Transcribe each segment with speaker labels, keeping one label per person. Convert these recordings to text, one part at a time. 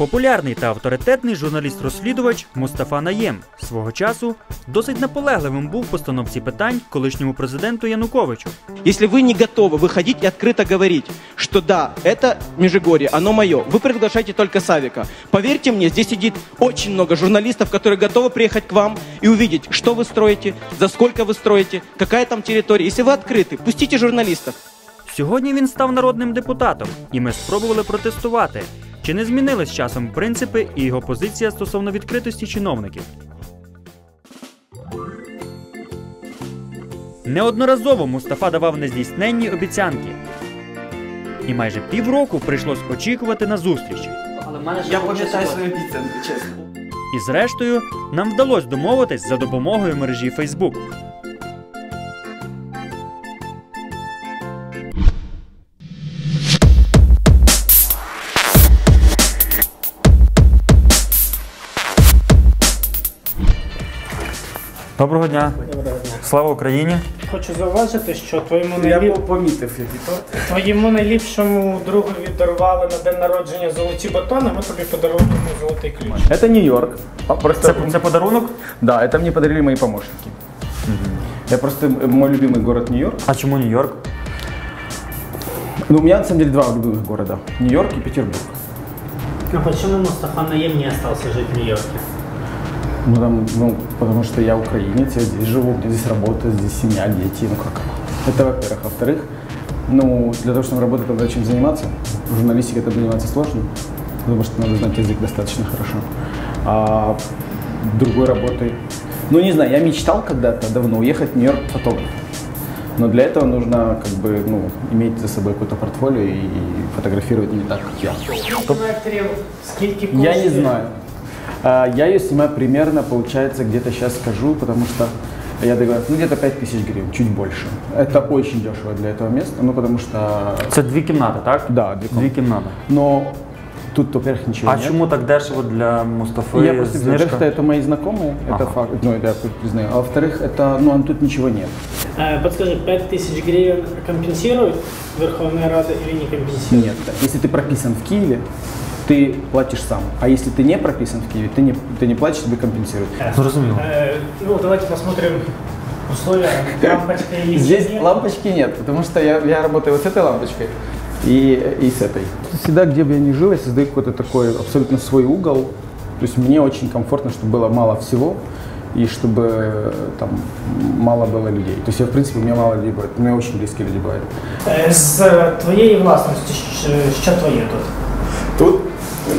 Speaker 1: Популярний та авторитетний журналіст-розслідувач Мустафа Наєм свого часу досить наполегливим був в постановці питань колишньому президенту Януковичу.
Speaker 2: Если вы не готовы выходить и открыто говорить, что да, это Межигорье, оно мое, вы приглашаете только Савика. Поверьте мне, здесь сидит очень много журналистов, которые готовы приехать к вам и увидеть, что вы строите, за сколько вы строите, какая там территория. Если вы открыты, пустите журналистов.
Speaker 1: Сьогодні він став народним депутатом, і ми спробували протестувати. Чи не змінились з часом принципи і його позиція стосовно відкритості чиновників? Неодноразово Мустафа давав нездійсненні обіцянки. І майже півроку прийшлось очікувати на зустріч.
Speaker 2: Я пам'ятаю свої обіцянки, чесно.
Speaker 1: І зрештою, нам вдалося домовитись за допомогою мережі Facebook. Доброго дня. Слава Україні.
Speaker 3: Хочу зауважити, що твоєму
Speaker 4: Я
Speaker 3: найліп...
Speaker 4: по- помітив, який то.
Speaker 3: твоєму найліпшому другові дарували на день народження золоті батони, ми тобі подаруємо золотий ключ.
Speaker 4: Это Нью-Йорк. А, Просто,
Speaker 1: Це, це подарунок?
Speaker 4: Да, это мне подарили мои помощники. Я просто, э, мой любимый город Нью-Йорк.
Speaker 1: А чому Нью-Йорк?
Speaker 4: Ну, у меня на самом деле два любимых города. Нью-Йорк и Петербург.
Speaker 3: А почему Мустафа Наем не остался жить в Нью-Йорке?
Speaker 4: Ну, там, ну, потому что я украинец, я здесь живу, у меня здесь работа, здесь семья, дети, ну как. Это во-первых. Во-вторых, ну, для того, чтобы работать, надо чем заниматься. В журналистике это заниматься сложно, потому что надо знать язык достаточно хорошо. А другой работой, ну, не знаю, я мечтал когда-то давно уехать в Нью-Йорк фотографом. Но для этого нужно как бы, ну, иметь за собой какое-то портфолио и фотографировать не так, как я.
Speaker 3: Метрів, скільки
Speaker 4: Я не
Speaker 3: коштує?
Speaker 4: знаю. А, Я ее снимаю примерно, получается, где-то сейчас скажу, потому что я договорился, ну где-то 5 тысяч гривен, чуть больше. Это очень дешево для этого места, ну потому что,
Speaker 1: Це дві кімнати, так?
Speaker 4: да, две
Speaker 1: Дві
Speaker 4: комнаты.
Speaker 1: кімнати.
Speaker 4: Но тут, во-первых, ничего
Speaker 1: А
Speaker 4: нет.
Speaker 1: чому так дешево для Мустафи?
Speaker 4: Я просто говорю,
Speaker 1: знижка?
Speaker 4: во-первых, это мои знакомые, это
Speaker 1: Ага.
Speaker 4: факт, ну это я признаю. А во-вторых, это, ну а тут ничего нет.
Speaker 3: Э, Подскажи, 5 тысяч гривен компенсирует Верховная Рада или не компенсирует?
Speaker 4: Нет. Если ты прописан в Киеве, ты платишь сам. А если ты не прописан в Киеве, ты не, ты не платишь, тебе компенсируют.
Speaker 1: Зрозуміло.
Speaker 3: Э, Ну, давайте посмотрим условия. Лампочка есть
Speaker 4: Здесь
Speaker 3: или нет?
Speaker 4: лампочки нет, потому что я, я работаю вот с этой лампочкой и, и с этой. Всегда, где бы я ни жил, я создаю какой-то такой абсолютно свой угол. То есть мне очень комфортно, чтобы было мало всего и чтобы э, там мало было людей. То есть я, в принципе, у меня мало людей бывает, у меня очень близкие люди бывают.
Speaker 3: Е, З твоєї власності, щ- що твоє тут?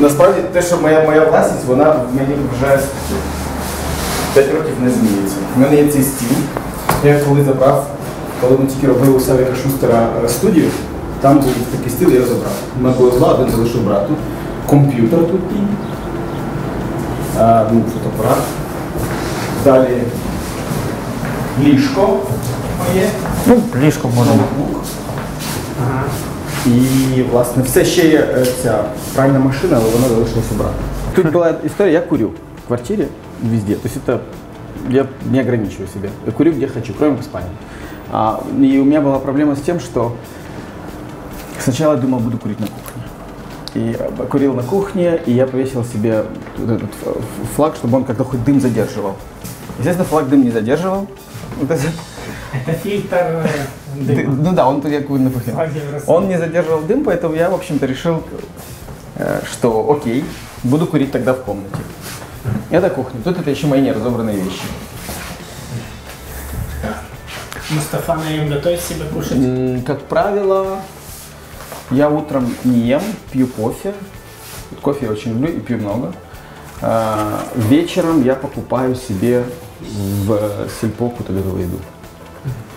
Speaker 4: Насправді те, що моя, моя власність, вона в мені вже 5 років не змінюється. У мене є цей стіл. Я коли забрав, коли ми тільки робили у Савіка Шустера е, студію, там був такий стіл, я його забрав. У мене було два, один залишив брату. Комп'ютер тут і а, ну, фотоапарат. Далі ліжко моє.
Speaker 1: Ну, ліжко можна.
Speaker 4: ноутбук. І, власне, все ще є е, ця пральна машина, але вона залишилась у брата. Тут була історія, я курю в квартирі везде. То есть это я не ограничиваю себя. Я курю где хочу, кроме в спальне. А, и у меня была проблема с тем, что сначала я думал, буду курить на кухне. И э, курил на кухне, и я повесил себе вот этот ф- ф- флаг, чтобы он как-то хоть дым задерживал. Естественно, флаг дым не задерживал. Вот это-
Speaker 3: Фільтр е,
Speaker 4: Ты-
Speaker 3: диму.
Speaker 4: ну да, он тут я курю на кухне.
Speaker 3: Флаг Евросоюза.
Speaker 4: Он не задерживал дым, поэтому я, в общем-то, решил, э, что окей, буду курить тогда в комнате. Это кухня. Тут это еще мои неразобранные вещи.
Speaker 3: Мустафа Наем готовит себе кушать?
Speaker 4: Как правило, я утром не ем, пью кофе. Кофе я очень люблю и пью много. А, Вечером я покупаю себе в сельпо какую-то готовую еду.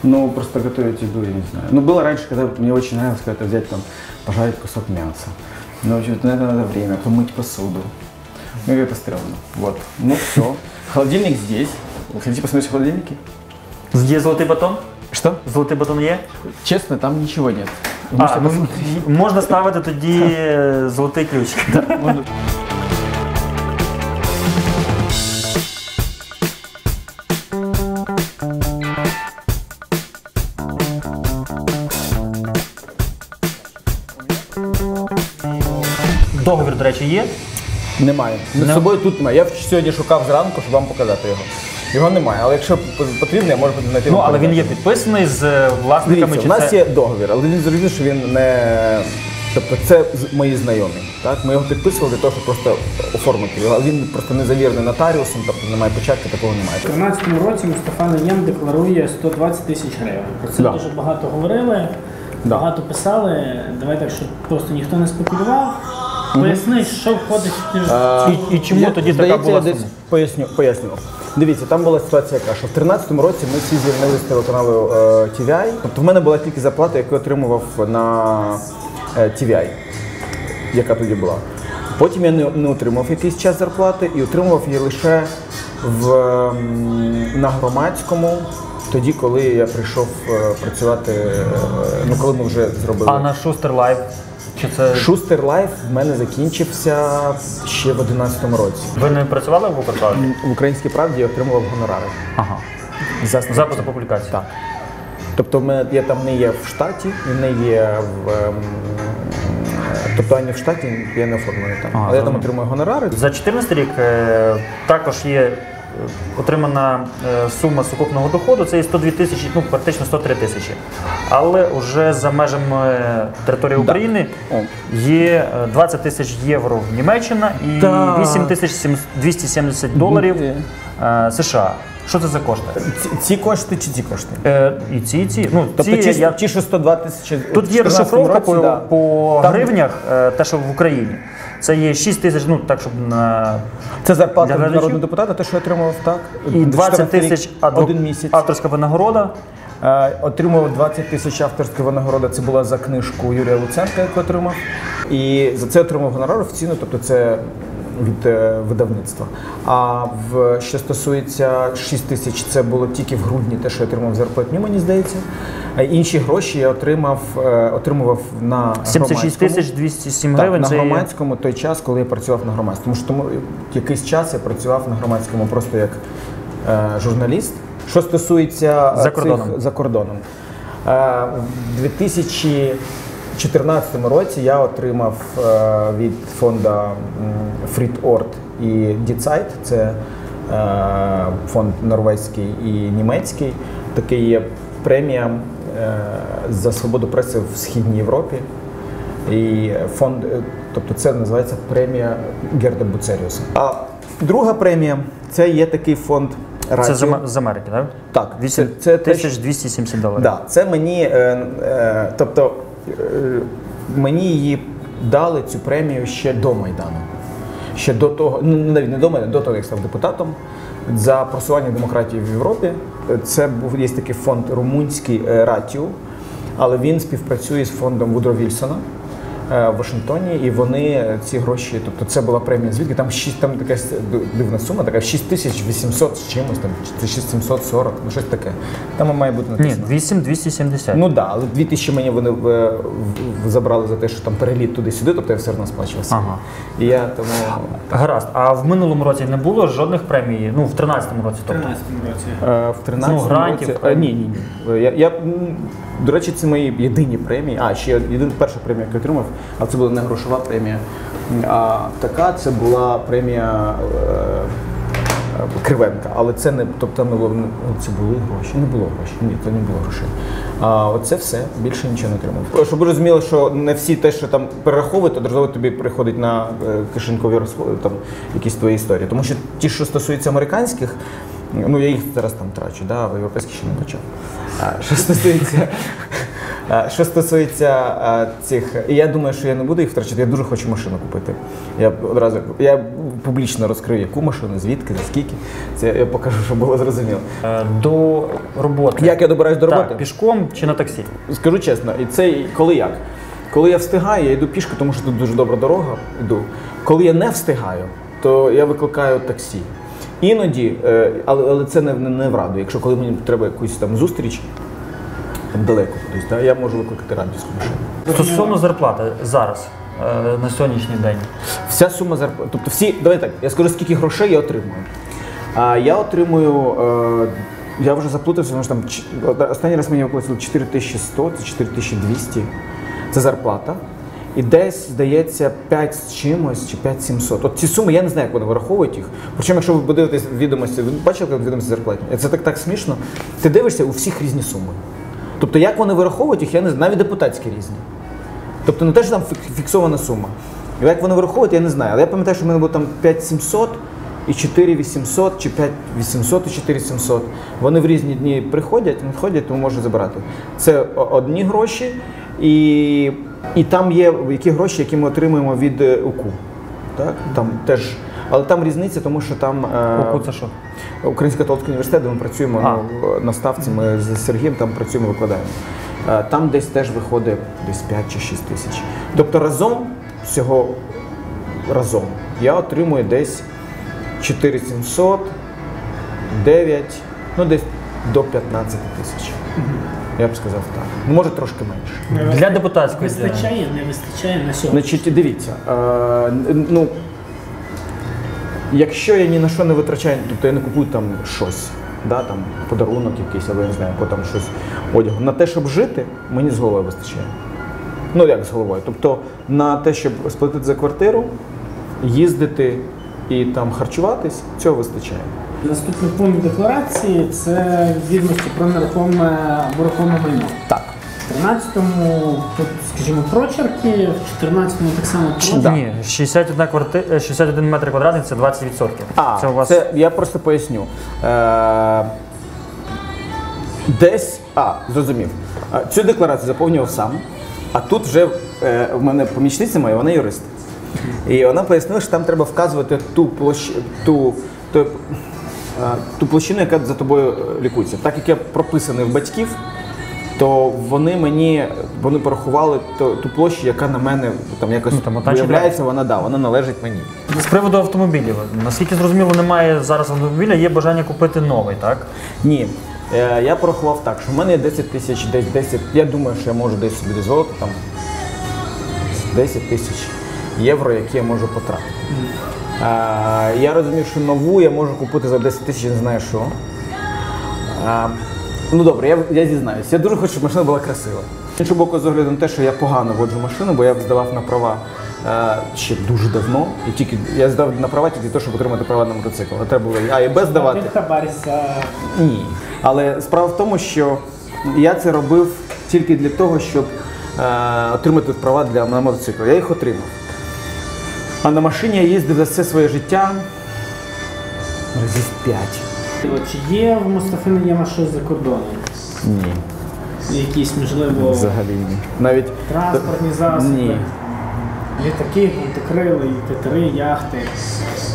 Speaker 4: Ну, просто готовить еду, я не знаю. Ну, было раньше, когда мне очень нравилось когда-то взять там, пожарить кусок мяса. Но, в общем-то, на это надо время, помыть посуду. Ну, и это стрёмно. Вот. Ну, все. Холодильник здесь. Хотите посмотреть в холодильнике?
Speaker 1: Є золотий батон?
Speaker 4: Что?
Speaker 1: Золотий батон є?
Speaker 4: Честно, там ничего нет. Вы
Speaker 1: А,
Speaker 4: можете
Speaker 1: ну,
Speaker 4: посмотреть.
Speaker 1: можна ставити тоді е, золотий ключ. Договір, До речі, є.
Speaker 4: Немає. З собою тут немає. Я сьогодні шукав зранку, щоб вам показати його. Його немає, але якщо потрібно, я можу знайти.
Speaker 1: Ну але він є підписаний з е, власниками.
Speaker 4: Дивіться,
Speaker 1: чи
Speaker 4: у нас
Speaker 1: це...
Speaker 4: є договір, але він зрозумів, що він не. Тобто це мої знайомі. Так? Ми його підписували для того, щоб просто оформити його. Він просто не завірений нотаріусом, тобто немає початку, такого немає.
Speaker 3: У 2013 році Мустафа Наєм декларує 120 тисяч гривень. Про це
Speaker 4: Да.
Speaker 3: дуже багато говорили,
Speaker 4: Да.
Speaker 3: багато писали. Давай так, щоб просто ніхто не спекулював. Поясни, що входить в ті ж-
Speaker 1: І, і чому
Speaker 4: Я,
Speaker 1: тоді така
Speaker 4: здається,
Speaker 1: була
Speaker 4: я десь
Speaker 1: сума?
Speaker 4: поясню, поясню. Дивіться, там була ситуація яка, що в 13-му році ми всі звільнили з телеканалу е, TVI. Тобто в мене була тільки зарплата, яку я отримував на е, TVI, яка тоді була. Потім я не, не отримав якийсь час зарплати і отримував її лише в, м, на громадському, тоді, коли я прийшов е, працювати, е, ну коли ми вже зробили.
Speaker 1: А на Шустер Лайв? Чи це
Speaker 4: Шустер Лайф в мене закінчився ще в 11-му році.
Speaker 1: ви не працювали в Укрправді?
Speaker 4: В українській правді я отримував гонорари.
Speaker 1: Ага.
Speaker 4: За
Speaker 1: Запис публікації.
Speaker 4: Так. Тобто я там не є в штаті не є в. ем, Тобто ані в штаті я не оформлений там.
Speaker 1: Ага,
Speaker 4: Але я там отримую гонорари.
Speaker 1: За 14 рік е, також є отримана е, сума сукупного доходу, це є 102 тисячі, ну практично 103 тисячі. Але вже за межами території України є е, 20 тисяч євро Німеччина і
Speaker 4: Так.
Speaker 1: 8 тисяч сім- 270 доларів е, США. Що це за кошти?
Speaker 4: Ці, ці кошти чи ці кошти?
Speaker 1: Е, і ці, і ці. Ну,
Speaker 4: Тобто
Speaker 1: ці,
Speaker 4: ті,
Speaker 1: я,
Speaker 4: ті, що 102 тисячі.
Speaker 1: Тут є розшифровка
Speaker 4: році,
Speaker 1: по,
Speaker 4: да.
Speaker 1: по
Speaker 4: Там-
Speaker 1: гривнях, е, те, що в Україні. Це є 6 тисяч, ну так, щоб на
Speaker 4: Це зарплата
Speaker 1: Для
Speaker 4: народного депутата, те, що я отримував так.
Speaker 1: і 20 тисяч
Speaker 4: місяць.
Speaker 1: авторська винагорода.
Speaker 4: Е, Отримував 20 тисяч авторської винагороди. Це була за книжку Юрія Луценка, яку отримав. І за це отримав гонорар офіційно, тобто це від е, видавництва. А в що стосується 6 тисяч, це було тільки в грудні, те, що я отримав зарплатню, мені здається. А інші гроші я отримав, е, отримував на
Speaker 1: 76
Speaker 4: громадському.
Speaker 1: тисяч 207
Speaker 4: Так, на громадському той час, коли я працював на громадському. Тому що тому якийсь час я працював на громадському просто як е, журналіст. Що стосується е,
Speaker 1: За кордоном.
Speaker 4: цих за кордоном, е, в 2014 році я отримав е, від фонду Фріт-Орд і Діцайт, це е, фонд норвезький і німецький. Такий є премія е, за свободу преси в Східній Європі. І фонд, тобто це називається премія Герда Буцеріуса. А друга премія це є такий фонд
Speaker 1: Це
Speaker 4: Радіо.
Speaker 1: з, з Америки, так?
Speaker 4: Так,
Speaker 1: 8
Speaker 4: це- це те,
Speaker 1: тисяч 270 доларів.
Speaker 4: Да, це мені, е, е, тобто мені її дали цю премію ще до Майдану. Ще до того, ну навіть не до мене, до того, як став депутатом за просування демократії в Європі. Е, Це був є такий фонд румунський е, Ратіу, але він співпрацює з фондом Вудро Вільсона. Е, В Вашингтоні, і вони е, ці гроші, тобто це була премія звідки, там 6, там така дивна сума, така 6800 з чимось, там це 6740, ну щось таке. Там має бути
Speaker 1: Ні,
Speaker 4: написано.
Speaker 1: 8 270.
Speaker 4: Ну так, да, але 2000 мені вони в, в, в- забрали за те, що там переліт туди-сюди, тобто я все одно сплачувався.
Speaker 1: Ага.
Speaker 4: І я тому.
Speaker 1: Гаразд. А в минулому році не було жодних премій, ну в 13-му році,
Speaker 3: в
Speaker 1: тобто.
Speaker 3: 13 році.
Speaker 4: Е, в 13
Speaker 1: Ну, грантів,
Speaker 4: році. Е, ні, ні, ні. Я, я, до речі, це мої єдині премії. А, ще єдина перша премія, яку я отримав, а це була не грошова премія. А така це була премія е, Кривенка. Але це не, тобто не було, не- це були гроші. Не було грошей. Ні, це не було грошей. А оце все, більше нічого не отримав. Щоб ви розуміли, що не всі те, що там перераховують, одразу тобі приходить на е, кишенькові розходи, там якісь твої історії. Тому що ті, що стосуються американських, ну я їх зараз там трачу, да, а європейські ще не почав. А, що стосується. А, Що стосується цих, і я думаю, що я не буду їх втрачати. Я дуже хочу машину купити. Я одразу я публічно розкрию, яку машину, звідки, за скільки. Це я покажу, щоб було зрозуміло.
Speaker 1: Е, До роботи.
Speaker 4: Як я добираюсь до роботи?
Speaker 1: Так, пішком чи на таксі?
Speaker 4: Скажу чесно, і це коли як? Коли я встигаю, я йду пішки, тому що тут дуже добра дорога. Йду. Коли я не встигаю, то я викликаю таксі. Іноді, е, але, але це не, не, не в раду. Якщо коли мені треба якусь там зустріч, там далеко кудись, да, я можу викликати радівську машину.
Speaker 1: Стосовно зарплати зараз, е, на сьогоднішній день.
Speaker 4: Вся сума зарплати, тобто всі, давай так, я скажу, скільки грошей я отримую. А я отримую, е, я вже заплутався, тому що там ч- останній раз мені виплатили 4100, це 4200. Це зарплата. І десь, здається, 5 з чимось чи 5 700. От ці суми, я не знаю, як вони вираховують їх. Причому, якщо ви подивитесь відомості, ви бачили як відомості зарплатні? Це так так смішно. Ти дивишся у всіх різні суми. Тобто, як вони вираховують їх, я не знаю, навіть депутатські різні. Тобто не те, що там фіксована сума. Як вони вираховують, я не знаю. Але я пам'ятаю, що в мене було там 5700 і 4800, чи 5800 і 4700. Вони в різні дні приходять, надходять, тому можу забирати. Це одні гроші, і, і там є які гроші, які ми отримуємо від е, УКУ. Так? Там теж, але там різниця, тому що там е,
Speaker 1: Оку це що?
Speaker 4: Український католицький університет, де ми працюємо
Speaker 1: А.
Speaker 4: ну, на ставці, ми з Сергієм там працюємо, викладаємо. Е, Там десь теж виходить десь 5 чи 6 тисяч. Тобто разом всього разом я отримую десь 4700, 9, ну десь до 15 тисяч. Я б сказав так. Може трошки менше.
Speaker 1: Для депутатської.
Speaker 3: Вистачає, не вистачає на сьогодні.
Speaker 4: Значить, дивіться, е, ну, якщо я ні на що не витрачаю, тобто я не купую там щось, да, там, подарунок якийсь, або я не знаю, або там щось одягу. На те, щоб жити, мені з головою вистачає. Ну, як з головою. Тобто на те, щоб сплатити за квартиру, їздити і там харчуватись, цього вистачає.
Speaker 3: Наступний пункт декларації це відомості про нерухоме або рухоме майно.
Speaker 4: Так.
Speaker 3: В 13-му тут, скажімо, прочерки, в 14-му так само прочерки.
Speaker 4: Да.
Speaker 1: Ні, 61 кварти... е, 61 метр квадратний це 20%.
Speaker 4: А,
Speaker 1: це у вас
Speaker 4: це я просто поясню. Е, десь, а, зрозумів. Е, Цю декларацію заповнював сам, а тут вже е, в мене помічниця моя, вона юрист. І вона пояснила, що там треба вказувати ту площ... ту, ту, е, ту площину, яка за тобою е, лікується. Так як я прописаний в батьків, то вони мені вони порахували ту, ту площу, яка на мене там якось
Speaker 1: Ну, там,
Speaker 4: виявляється, вона да, вона належить мені.
Speaker 1: з приводу автомобілів. Наскільки зрозуміло, немає зараз автомобіля, є бажання купити новий, так?
Speaker 4: Ні. Е, я порахував так, що в мене є 10 тисяч, десь 10. Я думаю, що я можу десь собі дозволити там 10 тисяч євро, які я можу потратити. Е, я розумів, що нову я можу купити за 10 тисяч, не знаю що. Е, ну добре, я, я зізнаюсь. Я дуже хочу, щоб машина була красива. З іншого боку, з огляду на те, що я погано воджу машину, бо я здавав на права е, ще дуже давно. І тільки я здав на права тільки те, щоб отримати права на мотоцикл. А треба було А і Б здавати.
Speaker 3: Ти
Speaker 4: Ні. Але справа в тому, що я це робив тільки для того, щоб е, отримати права для на мотоцикл. Я їх отримав. А на машині я їздив за все своє життя разів 5.
Speaker 3: Чи є в Мустафи Наєма щось за кордоном?
Speaker 4: Ні.
Speaker 3: Якісь, можливо,
Speaker 4: Взагалі ні. Навіть
Speaker 3: транспортні засоби?
Speaker 4: Ні.
Speaker 3: Літаки, гвинтокрили, катери, яхти.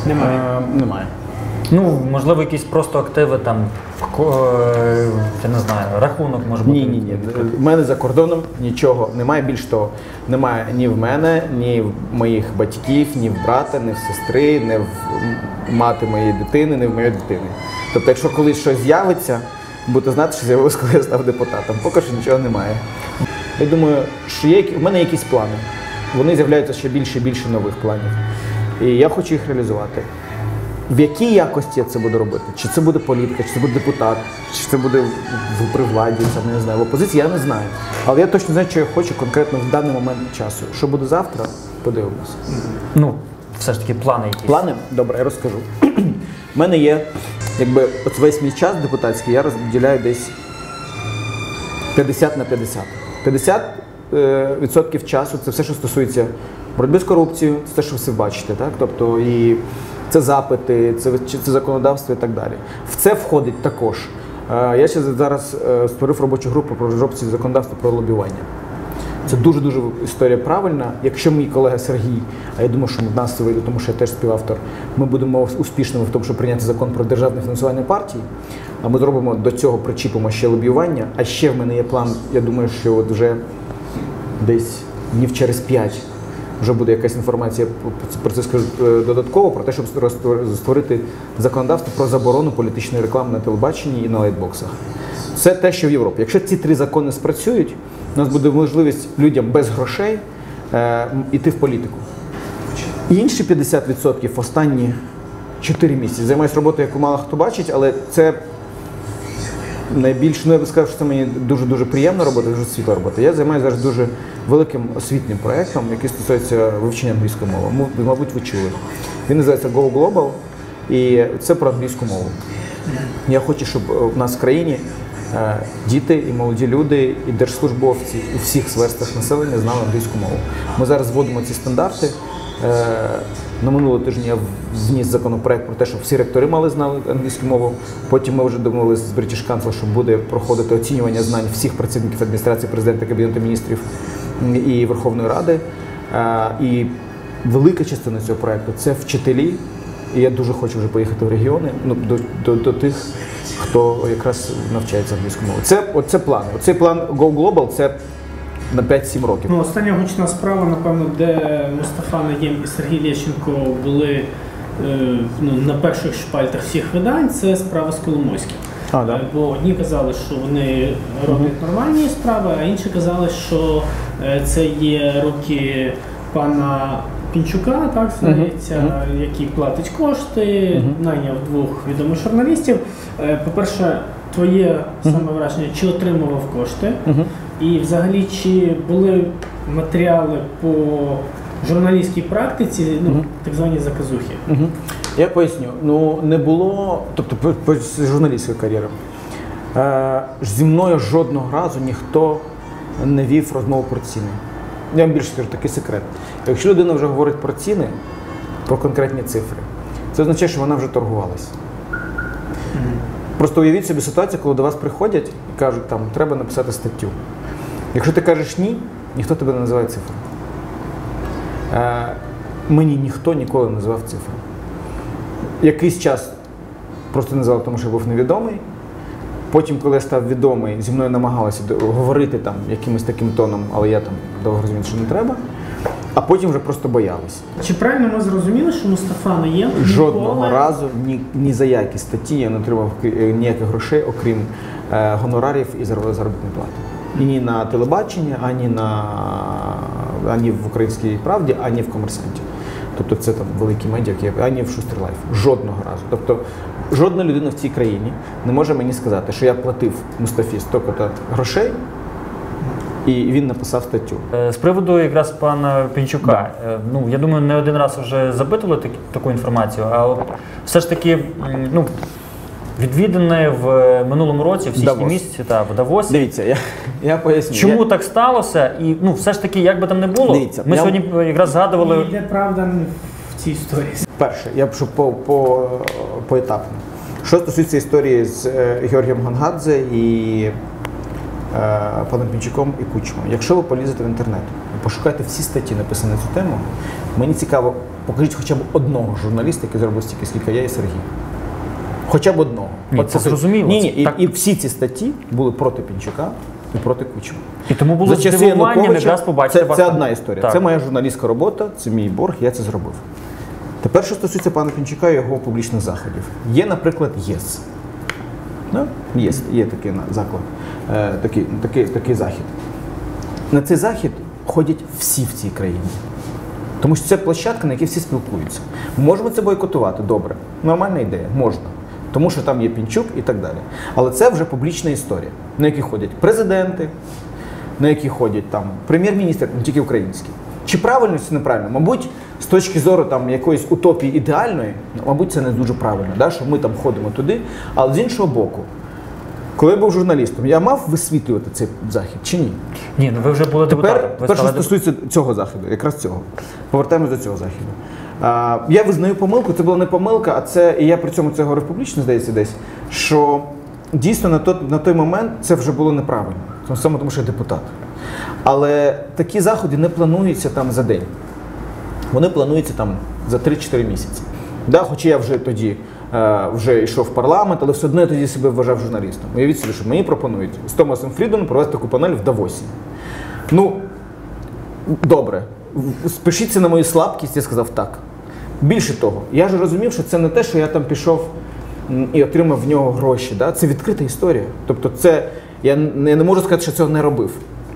Speaker 3: Немає.
Speaker 4: Е, немає.
Speaker 1: Ну, можливо, якісь просто активи там, е, я не знаю, рахунок може бути.
Speaker 4: Ні, ні, ні. В мене за кордоном нічого немає. Більш того, немає ні в мене, ні в моїх батьків, ні в брата, ні в сестри, ні в мати моєї дитини, ні в моєї дитини. Тобто, якщо колись щось з'явиться, будете знати, що з'явилось, коли я став депутатом. Поки що нічого немає. Я думаю, що є в мене якісь плани. Вони з'являються ще більше і більше нових планів. І я хочу їх реалізувати. В якій якості я це буду робити? Чи це буде політика, чи це буде депутат, чи це буде в при владі, це не знаю. В опозиції я не знаю. Але я точно знаю, що я хочу конкретно в даний момент часу. Що буде завтра, подивимося.
Speaker 1: Ну, все ж таки плани якісь.
Speaker 4: Плани? Добре, я розкажу. У мене є, якби от весь мій час депутатський, я розділяю десь 50 на 50. 50 е, відсотків часу це все, що стосується боротьби з корупцією, це те, що ви все бачите. Так? Тобто і це запити, це, це законодавство і так далі. В це входить також. е, Я ще зараз е, створив робочу групу про розробці законодавства про лобіювання. Це дуже дуже історія правильна. Якщо мій колега Сергій, а я думаю, що в нас це вийде, тому що я теж співавтор, ми будемо успішними в тому, щоб прийняти закон про державне фінансування партії. А ми зробимо до цього причіпимо ще лобіювання. А ще в мене є план. Я думаю, що от вже десь днів через п'ять вже буде якась інформація про це скажу е, додатково, про те, щоб створити- створити законодавство про заборону політичної реклами на телебаченні і на лайтбоксах. Це те, що в Європі. Якщо ці три закони спрацюють, у нас буде можливість людям без грошей е, йти в політику. Інші 50% останні 4 місяці займаюся роботою, яку мало хто бачить, але це найбільш, ну я би сказав, що це мені дуже дуже приємна робота, дуже світла робота. Я займаюся зараз дуже великим освітнім проєктом, який стосується вивчення англійської мови. Мов- Мабуть, ви чули. Він називається Go Global, і це про англійську мову. Я хочу, щоб е, в нас в країні е, діти і молоді люди, і держслужбовці у всіх сверстах населення знали англійську мову. Ми зараз вводимо ці стандарти. Е, На минулого тижня я вніс законопроект про те, щоб всі ректори мали знали англійську мову. Потім ми вже домовилися з British Council, що буде проходити оцінювання знань всіх працівників адміністрації президента, кабінету міністрів і Верховної Ради. Е, І велика частина цього проекту це вчителі. І я дуже хочу вже поїхати в регіони ну, до, до, до тих, хто якраз навчається англійською мовою. Це оце план. Оцей план Go Global це на 5-7 років.
Speaker 3: Ну, остання гучна справа, напевно, де Мустафа Наєм і Сергій Лєщенко були е, ну, на перших шпальтах всіх видань, це справа з Коломойським.
Speaker 4: А, да.
Speaker 3: Е, Бо одні казали, що вони роблять нормальні справи, а інші казали, що е, це є руки пана Пінчука, так здається, який платить кошти, найняв двох відомих журналістів. Е, По-перше, твоє саме враження, чи отримував кошти, і взагалі чи були матеріали по журналістській практиці, ну, так звані заказухи.
Speaker 4: Я поясню. Ну не було, тобто журналістської кар'єри. Е, зі мною жодного разу ніхто не вів розмову про ціни. Я вам більше скажу, такий секрет. Якщо людина вже говорить про ціни, про конкретні цифри, це означає, що вона вже торгувалась. Просто уявіть собі ситуацію, коли до вас приходять і кажуть, там треба написати статтю. Якщо ти кажеш ні, ніхто тебе не називає цифру. Е, мені ніхто ніколи не називав цифру. Якийсь час просто не називав, тому що я був невідомий. Потім, коли я став відомий, зі мною намагалися говорити там якимось таким тоном, але я там довго розумів, що не треба. А потім вже просто боялись.
Speaker 3: Чи правильно ми зрозуміли, що Мустафа Наєм
Speaker 4: Жодного
Speaker 3: ніколи
Speaker 4: разу ні, ні за які статті я не отримав е, ніяких грошей, окрім е, гонорарів і зар- заробітної плати. І ні на телебаченні, ані на ані в українській правді, ані в комерсанті. Тобто це там великі медіа, ані в Шустер Лайф. Жодного разу. Тобто жодна людина в цій країні не може мені сказати, що я платив Мустафі столько-то грошей, і він написав статтю.
Speaker 1: Е, З приводу якраз пана Пінчука, е, ну я думаю, не один раз вже запитували так- таку інформацію, а от все ж таки, ну відвіданий в минулому році в січні місяці та в Давосі.
Speaker 4: Дивіться, я, я поясню.
Speaker 1: Чому
Speaker 4: Я-
Speaker 1: так сталося? І ну все ж таки, як би там не було,
Speaker 4: Дивіться,
Speaker 1: ми
Speaker 4: я-
Speaker 1: сьогодні е, якраз згадували.
Speaker 3: І де правда в цій історії?
Speaker 4: Перше, я пишу по, по, поетапно. Що стосується історії з е, Георгієм Гангадзе і е, паном Пінчуком і Кучмом. Якщо ви полізете в інтернет і пошукаєте всі статті, написані на цю тему, мені цікаво, покажіть хоча б одного журналіста, який зробив стільки, скільки я і Сергій. Хоча б одного.
Speaker 1: Ні,
Speaker 4: От
Speaker 1: це зрозуміло.
Speaker 4: Ні, ні, і,
Speaker 1: Так.
Speaker 4: і всі ці статті були проти Пінчука і проти Кучма.
Speaker 1: І тому було здивуванням
Speaker 4: Януковича
Speaker 1: якраз побачити
Speaker 4: це, це одна історія.
Speaker 1: Так.
Speaker 4: Це моя журналістська робота, це мій борг, я це зробив. Тепер, що стосується пана Пінчука і його публічних заходів. Є, наприклад, ЄС. Да? Є, є такий заклад, е, такий, такий, такий захід. На цей захід ходять всі в цій країні. Тому що це площадка, на якій всі спілкуються. Можемо це бойкотувати, добре. Нормальна ідея, можна. Тому що там є Пінчук і так далі. Але це вже публічна історія, на якій ходять президенти, на які ходять там прем'єр-міністр, не тільки український. Чи правильно чи неправильно? Мабуть, з точки зору там якоїсь утопії ідеальної, ну, мабуть, це не дуже правильно, да? що ми там ходимо туди. Але з іншого боку, коли я був журналістом, я мав висвітлювати цей захід чи ні?
Speaker 1: Ні, ну ви вже були депутатом.
Speaker 4: Тепер,
Speaker 1: Ви
Speaker 4: тепер що стосується цього заходу, якраз цього. Повертаємось до цього заходу. А, я визнаю помилку, це була не помилка, а це, і я при цьому це говорив публічно, здається, десь, що дійсно на той, на той момент це вже було неправильно. Саме тому, що я депутат. Але такі заходи не плануються там за день. Вони плануються там за 3-4 місяці. Да, хоча я вже тоді е, вже йшов в парламент, але все одно я тоді себе вважав журналістом. Уявіть собі, що мені пропонують з Томасом Фрідом провести таку панель в Давосі. Ну, добре, спишіться на мою слабкість, я сказав так. Більше того, я ж розумів, що це не те, що я там пішов і отримав в нього гроші. Да? Це відкрита історія. Тобто, це я не, не можу сказати, що цього не робив.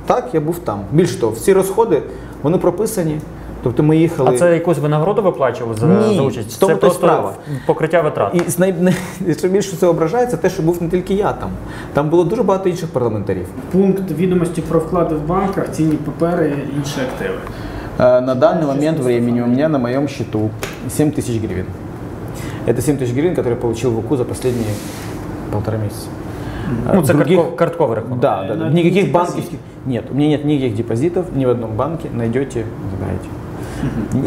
Speaker 4: Так, я був там. Більше того, всі розходи вони прописані. Тобто ми їхали.
Speaker 1: А це якусь винагороду виплачували за,
Speaker 4: Ні,
Speaker 1: за участь?
Speaker 4: в тому
Speaker 1: це
Speaker 4: то й
Speaker 1: просто
Speaker 4: справа.
Speaker 1: покриття витрат.
Speaker 4: І з най... най- що більше це ображає, це те, що був не тільки я там. Там було дуже багато інших парламентарів.
Speaker 3: Пункт відомості про вклади в банках, цінні папери, інші активи.
Speaker 5: Э, На данный момент времени у меня на моем счету 7 тысяч гривен.
Speaker 4: Это 7 тысяч гривен, которые я получил в УКУ за последние полтора месяца.
Speaker 1: Ну, це
Speaker 4: Других-
Speaker 1: картко- картковий рахунок.
Speaker 4: Да, да, да.
Speaker 3: На
Speaker 4: Никаких
Speaker 3: депозит.
Speaker 4: банковских. Нет, у меня нет никаких депозитов ни в одном банке. Найдете, забираете.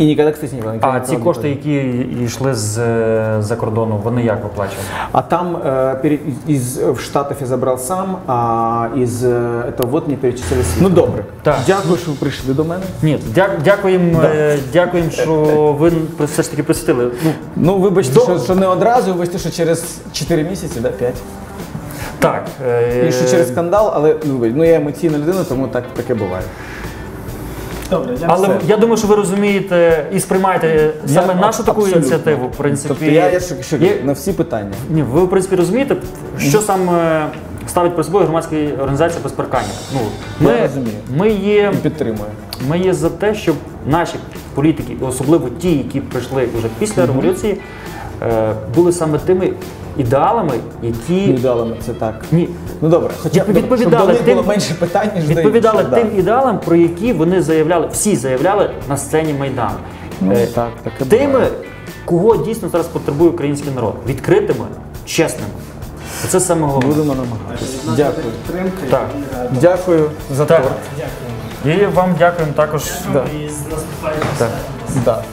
Speaker 4: И никогда, кстати, не было. никогда
Speaker 1: А
Speaker 4: не
Speaker 1: ці
Speaker 4: брал
Speaker 1: кошти,
Speaker 4: депозит.
Speaker 1: які йшли з е, за кордону, вони як виплачували?
Speaker 4: А там э, пере- из э, в Штатов я забрал сам, а из э, этого вот мне перечислили. Ну добре.
Speaker 1: Так.
Speaker 4: Дякую, що ви прийшли до мене.
Speaker 1: Ні, дя, дякуємо, е, дякуємо, що ви все ж таки присвятили. Ну,
Speaker 4: Ну, вибачте, що, що не одразу, вибачте, що через 4 місяці, да, 5.
Speaker 1: так. е,
Speaker 4: І що через скандал, але ну, вибач, ну я емоційна людина, тому так таке буває.
Speaker 3: Добре, я
Speaker 1: Але
Speaker 3: все.
Speaker 1: я думаю, що ви розумієте і сприймаєте саме
Speaker 4: Я
Speaker 1: нашу таку
Speaker 4: абсолютно.
Speaker 1: ініціативу. В принципі,
Speaker 4: Тобто я, я що, що,
Speaker 1: є-
Speaker 4: на всі питання.
Speaker 1: Ні, ви в принципі розумієте, що саме ставить перед собою громадська організація без паркання. Ну, ми,
Speaker 4: розумію.
Speaker 1: ми є
Speaker 4: І підтримую.
Speaker 1: Ми є за те, щоб наші політики, і особливо ті, які прийшли вже після революції, е, були саме тими ідеалами, які
Speaker 4: Ідеалами це так.
Speaker 1: ні,
Speaker 4: Ну добре, хоча б
Speaker 1: Відповідали
Speaker 4: щоб до них
Speaker 1: тим-
Speaker 4: було менше питань, ніж до
Speaker 1: відповідали
Speaker 4: інших,
Speaker 1: тим ідеалам, про які вони заявляли, всі заявляли на сцені Майдану.
Speaker 4: Ну,
Speaker 1: Е,
Speaker 4: так, таке
Speaker 1: тими,
Speaker 4: буває.
Speaker 1: кого дійсно зараз потребує український народ, відкритими, чесними. Це саме головне.
Speaker 4: Будемо намагатися. Дякую.
Speaker 1: Так.
Speaker 4: Дякую за
Speaker 1: Так.
Speaker 4: торт.
Speaker 3: Дякую.
Speaker 1: І вам дякуємо також.
Speaker 4: Да.
Speaker 3: І з наступаючим
Speaker 4: Да.
Speaker 3: святом.
Speaker 4: Да.